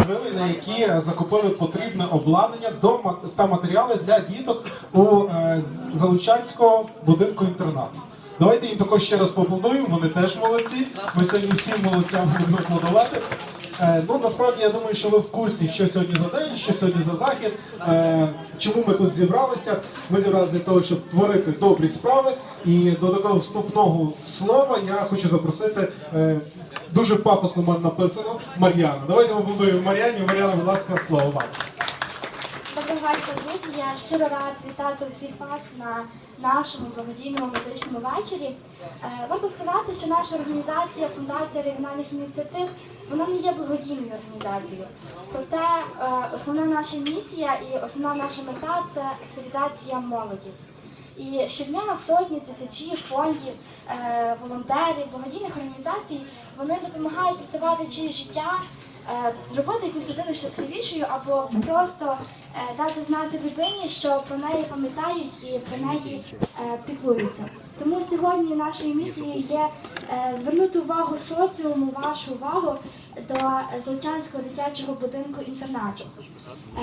гривень, на які закупили потрібне обладнання до та матеріали для діток у е, Залучанського будинку інтернату. Давайте їм також ще раз поаплодуємо, вони теж молодці. Ми сьогодні всім молодцям будемо аплодувати. Е, Ну насправді я думаю, що ви в курсі, що сьогодні за день, що сьогодні за захід. Е, Чому ми тут зібралися? Ми зібралися для того, щоб творити добрі справи. І до такого вступного слова я хочу запросити е, дуже пафосно написано Мар'яну. Давайте ми будуємо Мар'яні. Мар'яна, будь ласка, слово вам. Вечора, друзі. Я щиро рад вітати всіх вас на нашому благодійному музичному вечорі. Е, Варто сказати, що наша організація Фундація регіональних ініціатив вона не є благодійною організацією. Проте е, основна наша місія і основна наша мета це активізація молоді. І щодня сотні тисячі фондів, е, волонтерів, благодійних організацій вони допомагають рятувати чиє життя, зробити якусь людину щасливішою або просто е, дати знати людині, що про неї пам'ятають і про неї е, піклуються. Тому сьогодні нашою місією є е, звернути увагу соціуму, вашу увагу до Золочанського дитячого будинку інтернату.